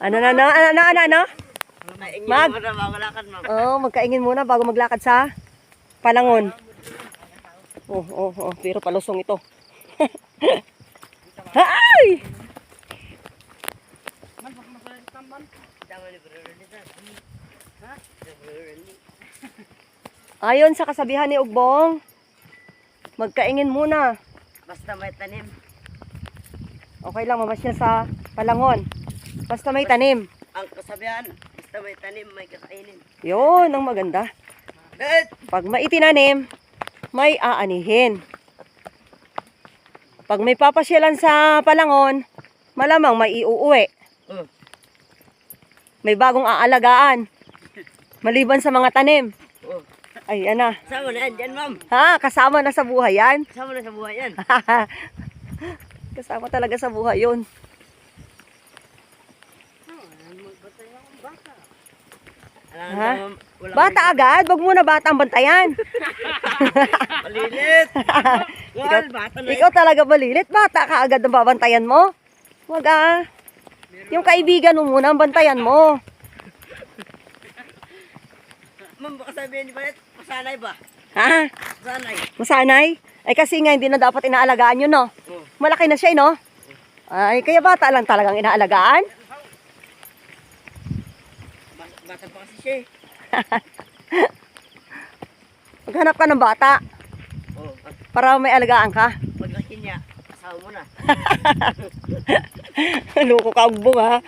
Ano na, ano, ano, ano, ano, ano? Mag-. Oo, magkaingin muna bago maglakad sa palangon. Oh, oh, oh, pero palusong ito. Ay! Ayon sa kasabihan ni Ugbong, magkaingin muna. Basta may tanim. Okay lang, mamasyal sa palangon. Basta may tanim. Ang kasabihan, basta may tanim, may kakainin. Yun ang maganda. Eh, Pag may itinanim, may aanihin. Pag may papasyalan sa palangon, malamang may iuuwi. oh, May bagong aalagaan. Maliban sa mga tanim. oh. Ay, yan na. Sama na yan ma'am. Ha? Kasama na sa buhay yan? Sama na sa buhay yan. Kasama talaga sa buhay yun. Ha? Bata agad, wag muna bata ang bantayan. Malilit. Wal, bata na Ikaw talaga balilit, bata ka agad ang babantayan mo. Wag ah. Yung kaibigan mo muna ang bantayan mo. Ma'am, baka sabihin ni Balet, masanay ba? Ha? Masanay. Masanay? Ay kasi nga hindi na dapat inaalagaan yun, no? Malaki na siya, eh, no? Ay, kaya bata lang talagang inaalagaan. Bata, pa kasi siya eh. Maghanap ka ng bata Oh, pag, para may alagaan ka. paglaki niya, asawa mo na. Loko ka, ugbong, ha?